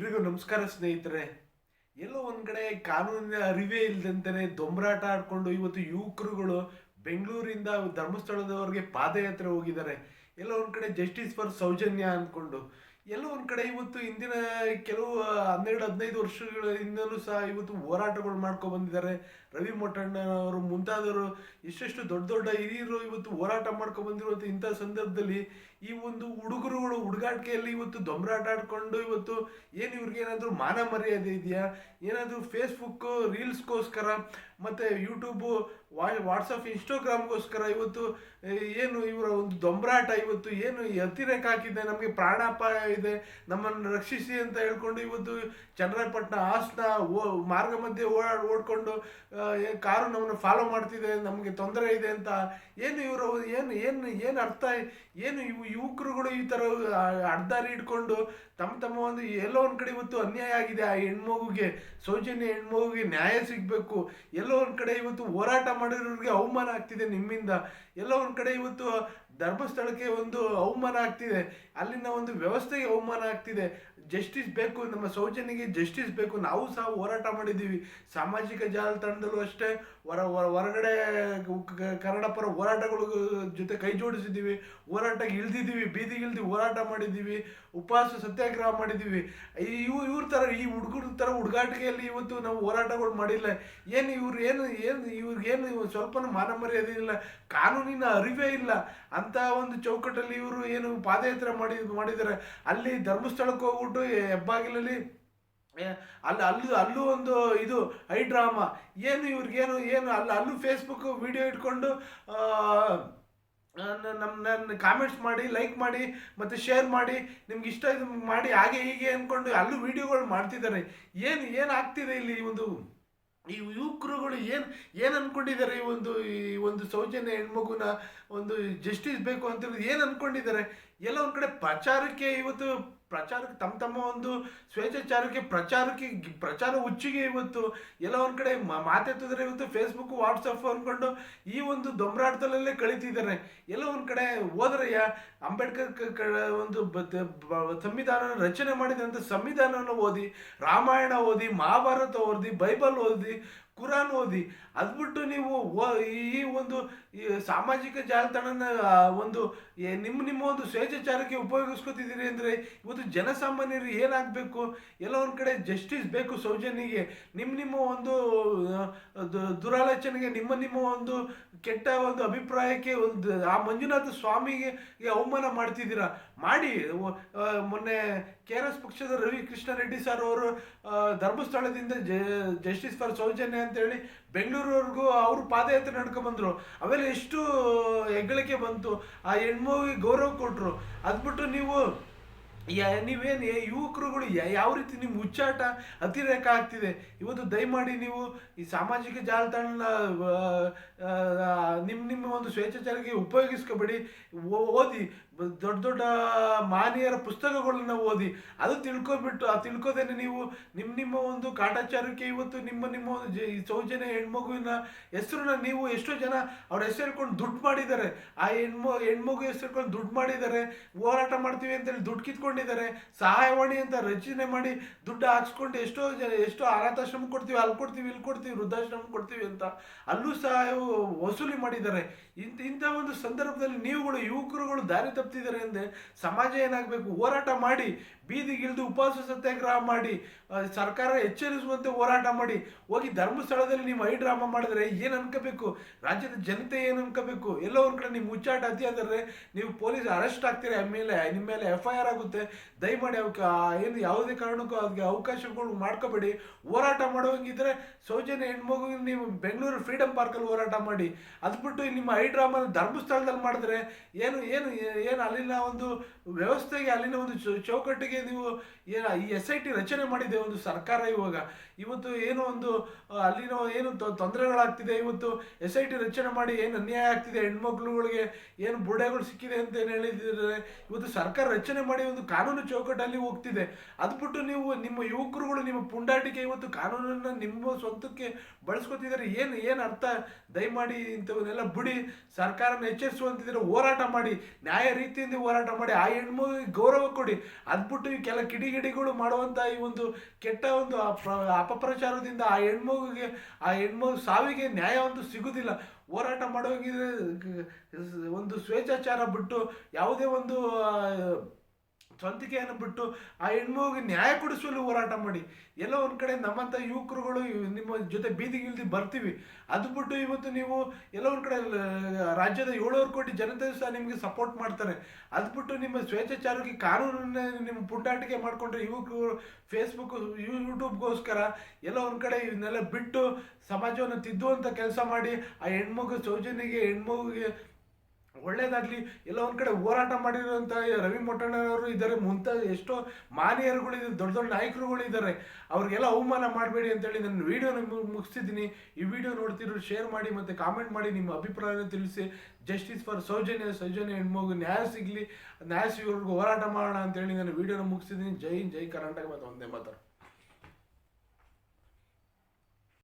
ಎಲ್ರಿಗೂ ನಮಸ್ಕಾರ ಸ್ನೇಹಿತರೆ. ಎಲ್ಲೋ ಒಂದ್ ಕಡೆ ಕಾನೂನಿನ ಅರಿವೇ ಇಲ್ದಂತಾನೆ ದೊಂಬರಾಟ ಆಡ್ಕೊಂಡು ಇವತ್ತು ಯುವಕರುಗಳು ಬೆಂಗಳೂರಿಂದ ಧರ್ಮಸ್ಥಳದವರೆಗೆ ಪಾದಯಾತ್ರೆ ಹೋಗಿದ್ದಾರೆ. ಎಲ್ಲೋ ಒಂದ್ ಕಡೆ ಜಸ್ಟಿಸ್ ಫಾರ್ ಸೌಜನ್ಯ ಅನ್ಕೊಂಡು. ಎಲ್ಲೋ ಒಂದು ಕಡೆ ಇವತ್ತು ಇಂದಿನ ಕೆಲವು ಹನ್ನೆರಡು, ಹದಿನೈದು ವರ್ಷಗಳ ಹಿಂದಲೂ ಸಹ ಇವತ್ತು ಹೋರಾಟಗಳು ಮಾಡ್ಕೊಂಡು ಬಂದಿದ್ದಾರೆ. ರವಿ ಮೊಟ್ಟಣ್ಣನವರು ಮುಂತಾದವರು ಎಷ್ಟೆಷ್ಟು ದೊಡ್ಡ ದೊಡ್ಡ ಹಿರಿಯರು ಇವತ್ತು ಹೋರಾಟ ಮಾಡ್ಕೊಂಡು ಬಂದಿರುವಂಥ ಇಂಥ ಸಂದರ್ಭದಲ್ಲಿ ಈ ಒಂದು ಹುಡುಗರುಗಳು ಹುಡುಗಾಟಿಕೆಯಲ್ಲಿ ಇವತ್ತು ದೊಂಬರಾಟ ಆಡ್ಕೊಂಡು ಇವತ್ತು ಏನು ಇವ್ರಿಗೆ ಏನಾದರೂ ಮಾನ ಮರ್ಯಾದೆ ಇದೆಯಾ? ಏನಾದರೂ ಫೇಸ್ಬುಕ್ಕು ರೀಲ್ಸ್ಗೋಸ್ಕರ ಮತ್ತು ಯೂಟ್ಯೂಬು ವಾ ವಾಟ್ಸಪ್ ಇನ್ಸ್ಟಾಗ್ರಾಮ್ಗೋಸ್ಕರ ಇವತ್ತು ಏನು ಇವರ ಒಂದು ದೊಂಬರಾಟ ಇವತ್ತು, ಏನು ಅತಿರೇಕ ಹಾಕಿದೆ ನಮಗೆ ಪ್ರಾಣಾಪಾಯ ಇದೆ, ನಮ್ಮನ್ನು ರಕ್ಷಿಸಿ ಅಂತ ಹೇಳ್ಕೊಂಡು ಇವತ್ತು ಚಂದ್ರಪಟ್ಟಣ ಹಾಸನ ಓ, ಮಾರ್ಗ ಮಧ್ಯೆ ಓಡಾಡಿ ಓಡ್ಕೊಂಡು ಕಾರು ನಮ್ಮನ್ನು ಫಾಲೋ ಮಾಡ್ತಿದೆ, ನಮಗೆ ತೊಂದರೆ ಇದೆ ಅಂತ ಏನು ಇವರು, ಏನು ಏನು ಏನು ಅರ್ಥ, ಏನು ಇವು ಯುವಕರುಗಳು ಈ ಥರ ಅರ್ಧಾರಿ ಇಟ್ಕೊಂಡು ತಮ್ಮ ತಮ್ಮ ಒಂದು ಎಲ್ಲೋ ಒಂದು ಕಡೆ ಇವತ್ತು ಅನ್ಯಾಯ ಆಗಿದೆ ಆ ಹೆಣ್ಮಗುಗೆ, ಸೌಜನ್ಯ ಹೆಣ್ಮಗುಗೆ ನ್ಯಾಯ ಸಿಗಬೇಕು, ಎಲ್ಲೋ ಒಂದು ಕಡೆ ಇವತ್ತು ಹೋರಾಟ ಮಾಡಿರೋರಿಗೆ ಅವಮಾನ ಆಗ್ತಿದೆ ನಿಮ್ಮಿಂದ. ಎಲ್ಲ ಒಂದು ಕಡೆ ಇವತ್ತು ಧರ್ಮಸ್ಥಳಕ್ಕೆ ಒಂದು ಅವಮಾನ ಆಗ್ತಿದೆ. ಅಲ್ಲಿನ ಒಂದು ವ್ಯವಸ್ಥೆಗೆ ಅವಮಾನ ಆಗ್ತಿದೆ. ಜಸ್ಟಿಸ್ ಬೇಕು, ನಮ್ಮ ಸೌಜನ್ಯಗೆ ಜಸ್ಟಿಸ್ ಬೇಕು, ನಾವು ಸಹ ಹೋರಾಟ ಮಾಡಿದ್ದೀವಿ. ಸಾಮಾಜಿಕ ಜಾಲತಾಣದಲ್ಲೂ ಅಷ್ಟೇ, ಹೊರ, ಹೊರ- ಹೊರಗಡೆ ಕನ್ನಡ ಪರ ಹೋರಾಟಗಳ, ಜೊತೆ ಕೈ ಜೋಡಿಸಿದ್ದೀವಿ. ಹೋರಾಟಕ್ಕೆ ಇಳಿದಿದ್ದೀವಿ ಬೀದಿಗೆ ಇಳಿದು ಹೋರಾಟ ಮಾಡಿದ್ದೀವಿ. ಉಪವಾಸ ಸತ್ಯಾಗ್ರಹ ಮಾಡಿದ್ದೀವಿ. ಇವು, ಇವ್ರ ಥರ, ಈ ಹುಡುಗರ ಥರ ಹುಡುಗಾಟಿಕೆಯಲ್ಲಿ ಇವತ್ತು ನಾವು ಹೋರಾಟಗಳು ಮಾಡಿಲ್ಲ. ಏನು ಇವ್ರು ಏನು ಏನು ಇವ್ರಿಗೇನು ಸ್ವಲ್ಪನೂ ಮಾನ ಮರ್ಯಾದೆ ಇಲ್ಲ, ಕಾನೂನಿನ ಅರಿವೇ ಇಲ್ಲ. ಅಂತ ಒಂದು ಚೌಕಟ್ಟಲ್ಲಿ ಇವರು ಏನು ಪಾದಯಾತ್ರೆ ಮಾಡಿ, ಮಾಡಿದ್ದಾರೆ. ಅಲ್ಲಿ ಧರ್ಮಸ್ಥಳಕ್ಕೆ ಹೋಗ್ಬಿಟ್ಟು ಹೆಬ್ಬಾಗಿಲಲ್ಲಿ ಏ, ಅಲ್ಲಿ ಅಲ್ಲೂ ಅಲ್ಲೂ ಒಂದು ಇದು ಐ ಡ್ರಾಮಾ ಏನು ಇವ್ರಿಗೇನು ಏನು ಅಲ್ಲಿ ಅಲ್ಲೂ ಫೇಸ್ಬುಕ್ ವಿಡಿಯೋ ಇಟ್ಕೊಂಡು ನಮ್ಮ ನನ್ನ ಕಾಮೆಂಟ್ಸ್ ಮಾಡಿ ಲೈಕ್ ಮಾಡಿ ಮತ್ತು ಶೇರ್ ಮಾಡಿ ನಿಮ್ಗೆ ಇಷ್ಟ ಇದು ಮಾಡಿ ಹಾಗೆ ಹೀಗೆ ಅಂದ್ಕೊಂಡು ಅಲ್ಲೂ ವೀಡಿಯೋಗಳು ಮಾಡ್ತಿದ್ದಾರೆ. ಏನು ಏನು ಆಗ್ತಿದೆ ಇಲ್ಲಿ ಒಂದು ಈ ಯುವಕರುಗಳು ಏನು ಏನು ಅಂದ್ಕೊಂಡಿದ್ದಾರೆ ಈ ಒಂದು ಈ ಒಂದು ಸೌಜನ್ಯ ಹೆಣ್ಮಗುನ ಒಂದು ಜಸ್ಟಿಸ್ ಬೇಕು ಅಂತ ಏನು ಅಂದ್ಕೊಂಡಿದ್ದಾರೆ ಎಲ್ಲ ಒಂದು ಕಡೆ ಪ್ರಚಾರಕ್ಕೆ ಇವತ್ತು ಪ್ರಚಾರಕ್ಕೆ ತಮ್ಮ ತಮ್ಮ ಒಂದು ಸ್ವೇಚ್ಛಾಚಾರಕ್ಕೆ ಪ್ರಚಾರಕ್ಕೆ ಪ್ರಚಾರ ಹುಚ್ಚಿಗೆ ಇವತ್ತು ಎಲ್ಲ ಒಂದು ಕಡೆ ಮಾತೆತ್ತಿದ್ರೆ ಇವತ್ತು ಫೇಸ್ಬುಕ್ ವಾಟ್ಸಪ್ ಅಂದ್ಕೊಂಡು ಈ ಒಂದು ದೊಂಬರಾಟದಲ್ಲೇ ಕಳೀತಿದ್ದಾರೆ. ಎಲ್ಲ ಒಂದು ಕಡೆ ಹೋದ್ರಯ್ಯ ಅಂಬೇಡ್ಕರ್ ಒಂದು ಸಂವಿಧಾನ ರಚನೆ ಮಾಡಿದಂಥ ಸಂವಿಧಾನವನ್ನು ಓದಿ, ರಾಮಾಯಣ ಓದಿ, ಮಹಾಭಾರತ ಓದಿ, ಬೈಬಲ್ ಓದಿ ಕುರಾನ್ ಓದಿ. ಅದ್ಬಿಟ್ಟು ನೀವು ಓ- ಈ ಒಂದು ಸಾಮಾಜಿಕ ಜಾಲತಾಣನ ಒಂದು ನಿಮ್ಮ ನಿಮ್ಮ ಒಂದು ಸ್ವೇಚ್ಛಾಚಾರಕ್ಕೆ ಉಪಯೋಗಿಸ್ಕೊತಿದ್ದೀರಿ ಅಂದರೆ ಇವತ್ತು ಜನಸಾಮಾನ್ಯರು ಏನಾಗಬೇಕು? ಎಲ್ಲ ಒಂದು ಕಡೆ ಜಸ್ಟಿಸ್ ಬೇಕು ಸೌಜನ್ಯಗೆ. ನಿಮ್ಮ ನಿಮ್ಮ ಒಂದು ದುರಾಲೋಚನೆಗೆ, ನಿಮ್ಮ ನಿಮ್ಮ ಒಂದು ಕೆಟ್ಟ ಒಂದು ಅಭಿಪ್ರಾಯಕ್ಕೆ ಒಂದು, ಆ ಮಂಜುನಾಥ ಸ್ವಾಮಿಗೆ ಅವಮಾನ ಮಾಡ್ತಿದ್ದೀರಾ? ಮಾಡಿ ಮೊನ್ನೆ ಕೆ ಆರ್ ಎಸ್ ಪಕ್ಷದ ರವಿ ಕೃಷ್ಣ ರೆಡ್ಡಿ ಸರ್ ಅವರು ಧರ್ಮಸ್ಥಳದಿಂದ ಜಸ್ಟಿಸ್ ಫಾರ್ ಸೌಜನ್ಯ ಅಂತೇಳಿ ಬೆಂಗಳೂರವರೆಗೂ ಅವರು ಪಾದಯಾತ್ರೆ ನಡ್ಕೊಂಡ್ಬಂದರು ಅವೆಲ್ಲ ಎಷ್ಟು ಹೆಗ್ಗಳಿಕೆ ಬಂತು. ಆ ಹೆಣ್ಮಗುವಿಗೆ ಗೌರವ ಕೊಟ್ಟರು ಅದ್ಬಿಟ್ಟು ನೀವು ಯಾ- ನೀವೇನು ಯುವಕರುಗಳು ಯಾವ ರೀತಿ ನಿಮ್ಮ ಹುಚ್ಚಾಟ ಅತಿರೇಕ ಆಗ್ತಿದೆ? ಇವತ್ತು ದಯಮಾಡಿ ನೀವು ಈ ಸಾಮಾಜಿಕ ಜಾಲತಾಣನ ನಿಮ್ಮ ನಿಮ್ಮ ಒಂದು ಸ್ವೇಚ್ಛಾಚಾರಕ್ಕೆ ಉಪಯೋಗಿಸ್ಕೋಬೇಡಿ. ಓದಿ. ದೊಡ್ಡ ದೊಡ್ಡ ಮಾನೀಯರ ಪುಸ್ತಕಗಳನ್ನ ಓದಿ. ಅದು ತಿಳ್ಕೊಬಿಟ್ಟು, ಆ ತಿಳ್ಕೋದೇನೆ ನೀವು ನಿಮ್ಮ ನಿಮ್ಮ ಒಂದು ಕಾಟಾಚಾರಕ್ಕೆ ಇವತ್ತು ನಿಮ್ಮ ನಿಮ್ಮ ಒಂದು ಸೌಜನ್ಯ ಹೆಣ್ಮಗುವಿನ ಹೆಸರನ್ನ ನೀವು ಎಷ್ಟೋ ಜನ ಅವ್ರ ಹೆಸರು ದುಡ್ಡು ಮಾಡಿದ್ದಾರೆ. ಆ ಹೆಣ್ಮ, ಹೆಣ್ಮಗು ಹೆಸರು ದುಡ್ಡು ಮಾಡಿದ್ದಾರೆ. ಹೋರಾಟ ಮಾಡ್ತೀವಿ ಅಂತೇಳಿ ದುಡ್ಡು ಕಿತ್ಕೊಂಡಿದ್ದಾರೆ ಸಹಾಯವಾಣಿ ಅಂತ ರಚನೆ ಮಾಡಿ ದುಡ್ಡು ಹಾಕ್ಸ್ಕೊಂಡು ಎಷ್ಟೋ ಜನ, ಎಷ್ಟೋ ಅನಾಥಾಶ್ರಮ ಕೊಡ್ತೀವಿ, ಅಲ್ಲಿ ಕೊಡ್ತೀವಿ, ಇಲ್ಲಿ ಕೊಡ್ತೀವಿ, ವೃದ್ಧಾಶ್ರಮ ಕೊಡ್ತೀವಿ ಅಂತ ಅಲ್ಲೂ ಸಹ ವಸೂಲಿ ಮಾಡಿದ್ದಾರೆ. ಇಂಥ ಇಂಥ ಒಂದು ಸಂದರ್ಭದಲ್ಲಿ ನೀವುಗಳು ಯುವಕರುಗಳು ದಾರಿ ತಪ್ಪಿದ್ದಾರೆ ಅಂದರೆ ಸಮಾಜ ಏನಾಗಬೇಕು? ಹೋರಾಟ ಮಾಡಿ ಬೀದಿಗಿಳಿದು ಉಪವಾಸ ಸತ್ಯಾಗ್ರಹ ಮಾಡಿ ಸರ್ಕಾರ ಎಚ್ಚರಿಸುವಂತೆ ಹೋರಾಟ ಮಾಡಿ, ಹೋಗಿ ಧರ್ಮಸ್ಥಳದಲ್ಲಿ ನೀವು ಐ ಡ್ರಾಮಾ ಮಾಡಿದ್ರೆ ಏನು ಅನ್ಕೋಬೇಕು? ರಾಜ್ಯದ ಜನತೆ ಏನು ಅನ್ಕೋಬೇಕು? ಎಲ್ಲೋ ಒಂದು ಕಡೆ ನಿಮ್ಮ ಮುಚ್ಚಾಟ ಅತಿ ಅಂದರೆ ನೀವು ಪೊಲೀಸ್ ಅರೆಸ್ಟ್ ಆಗ್ತೀರಿ ನಿಮ್ಮ ಮೇಲೆ ಎಫ್ ಐ ಆರ್ ಆಗುತ್ತೆ. ದಯಮಾಡಿ ಅವಕ್ಕೆ ಏನು ಯಾವುದೇ ಕಾರಣಕ್ಕೂ ಅದಕ್ಕೆ ಅವಕಾಶಗಳು ಮಾಡ್ಕೋಬೇಡಿ. ಹೋರಾಟ ಮಾಡೋಂಗಿದ್ರೆ ಸೌಜನ್ಯ ಹೆಣ್ಮಗು ನೀವು ಬೆಂಗಳೂರು ಫ್ರೀಡಮ್ ಪಾರ್ಕಲ್ಲಿ ಹೋರಾಟ ಮಾಡಿ. ಅದ್ಬಿಟ್ಟು ನಿಮ್ಮ ಐ ಡ್ರಾಮಾ ಧರ್ಮಸ್ಥಳದಲ್ಲಿ ಮಾಡಿದ್ರೆ ಏನು ಏನು ಏನು ಅಲ್ಲಿನ ಒಂದು ವ್ಯವಸ್ಥೆಗೆ ಅಲ್ಲಿನ ಒಂದು ಚೌಕಟ್ಟಿಗೆ ನೀವು ಏನು ಈ ಎಸ್ ಐ ಟಿ ರಚನೆ ಮಾಡಿದೆ ಒಂದು ಸರ್ಕಾರ ಇವಾಗ. ಇವತ್ತು ಏನು ಒಂದು ಅಲ್ಲಿನ ಏನು ತೊಂದರೆಗಳಾಗ್ತಿದೆ. ಇವತ್ತು ಎಸ್ ಐ ಟಿ ರಚನೆ ಮಾಡಿ ಏನು ಅನ್ಯಾಯ ಆಗ್ತಿದೆ. ಹೆಣ್ಮಕ್ಳುಗಳಿಗೆ ಏನು ಬುಡೆಗಳು ಸಿಕ್ಕಿದೆ ಅಂತ ಏನು ಹೇಳಿದ್ರೆ, ಇವತ್ತು ಸರ್ಕಾರ ರಚನೆ ಮಾಡಿ ಒಂದು ಕಾನೂನು ಚೌಕಟ್ಟಲ್ಲಿ ಹೋಗ್ತಿದೆ. ಅದು ಬಿಟ್ಟು ನೀವು ನಿಮ್ಮ ಯುವಕರುಗಳು ನಿಮ್ಮ ಪುಂಡಾಟಿಕೆ ಇವತ್ತು ಕಾನೂನನ್ನ ನಿಮ್ಮ ಸ್ವಂತಕ್ಕೆ ಬಳಸ್ಕೊತಿದ್ದಾರೆ. ಏನು ಏನು ಅರ್ಥ? ದಯಮಾಡಿ ಇಂಥವನ್ನೆಲ್ಲ ಬಿಡಿ. ಸರ್ಕಾರನ ಎಚ್ಚರಿಸುವಂತಿದ್ರೆ ಹೋರಾಟ ಮಾಡಿ. ನ್ಯಾಯ ರೀತಿಯಿಂದ ಹೋರಾಟ ಮಾಡಿ. ಆ ಹೆಣ್ಮಗಿಗೆ ಗೌರವ ಕೊಡಿ. ಅದು ಬಿಟ್ಟು ಈ ಕೆಲ ಕಿಡಿಗಿಡಿಗಳು ಮಾಡುವಂಥ ಈ ಒಂದು ಕೆಟ್ಟ ಒಂದು ಅಪಪ್ರಚಾರದಿಂದ ಆ ಹೆಣ್ಮಗುಗೆ ಆ ಹೆಣ್ಮಗು ಸಾವಿಗೆ ನ್ಯಾಯ ಒಂದು ಸಿಗುದಿಲ್ಲ. ಹೋರಾಟ ಮಾಡೋಗಿದ್ರೆ ಒಂದು ಸ್ವೇಚ್ಛಾಚಾರ ಬಿಟ್ಟು ಯಾವುದೇ ಒಂದು ಸ್ವಂತಿಕೆಯನ್ನು ಬಿಟ್ಟು ಆ ಹೆಣ್ಮಗುಗೆ ನ್ಯಾಯ ಕೊಡಿಸಲು ಹೋರಾಟ ಮಾಡಿ. ಎಲ್ಲೋ ಒಂದು ಕಡೆ ನಮ್ಮಂಥ ಯುವಕರುಗಳು ನಿಮ್ಮ ಜೊತೆ ಬೀದಿಗೆ ಇಲ್ದಿ ಬರ್ತೀವಿ. ಅದು ಬಿಟ್ಟು ಇವತ್ತು ನೀವು ಎಲ್ಲೋ ಒಂದು ಕಡೆ ರಾಜ್ಯದ ಏಳುವರೆ ಕೋಟಿ ಜನತೆ ಸಹ ನಿಮಗೆ ಸಪೋರ್ಟ್ ಮಾಡ್ತಾರೆ. ಅದು ಬಿಟ್ಟು ನಿಮ್ಮ ಸ್ವೇಚ್ಛಾಚಾರಕ್ಕೆ ಕಾನೂನನ್ನ ನಿಮ್ಮ ಪುಟ್ಟಾಟಿಕೆ ಮಾಡಿಕೊಂಡ್ರೆ ಯುವಕರು ಫೇಸ್ಬುಕ್ ಯೂಟ್ಯೂಬ್ಗೋಸ್ಕರ ಎಲ್ಲೋ ಒಂದು ಕಡೆ ಇವನ್ನೆಲ್ಲ ಬಿಟ್ಟು ಸಮಾಜವನ್ನು ತಿದ್ದುವಂಥ ಕೆಲಸ ಮಾಡಿ ಆ ಹೆಣ್ಮಗು ಸೌಜನ್ಯಗೆ, ಹೆಣ್ಮಗುಗೆ ಒಳ್ಳೇದಾಗ್ಲಿ, ಎಲ್ಲ ಒಂದ್ ಕಡೆ ಹೋರಾಟ ಮಾಡಿರುವಂತ ರವಿ ಮೊಟ್ಟಣ್ಣವರು ಇದ್ದಾರೆ ಮುಂತಾದ ಎಷ್ಟೋ ಮಾನಿಯರುಗಳು ದೊಡ್ಡ ದೊಡ್ಡ ನಾಯಕರುಗಳು ಇದ್ದಾರೆ. ಅವ್ರಿಗೆಲ್ಲ ಅವಮಾನ ಮಾಡಬೇಡಿ ಅಂತೇಳಿ ನನ್ನ ವಿಡಿಯೋನ ಮುಗಿಸ್ತಿದ್ದೀನಿ. ಈ ವಿಡಿಯೋ ನೋಡ್ತಿರೋ ಶೇರ್ ಮಾಡಿ ಮತ್ತೆ ಕಾಮೆಂಟ್ ಮಾಡಿ ನಿಮ್ಮ ಅಭಿಪ್ರಾಯನ ತಿಳಿಸಿ. ಜಸ್ಟಿಸ್ ಫಾರ್ ಸೌಜನ್ಯ ಸೌಜನ್ಯ ಹೆಣ್ಮಗು, ನ್ಯಾಯ ಸಿಗಲಿ, ನ್ಯಾಯ ಸಿಗೋರ್ಗು ಹೋರಾಟ ಮಾಡೋಣ ಅಂತೇಳಿ ನಾನು ವಿಡಿಯೋನ ಮುಗಿಸ್ತಿದ್ದೀನಿ. ಜೈ ಜೈ ಕರ್ನಾಟಕ, ಮತ್ತು ಒಂದೇ ಮಾತಾಡ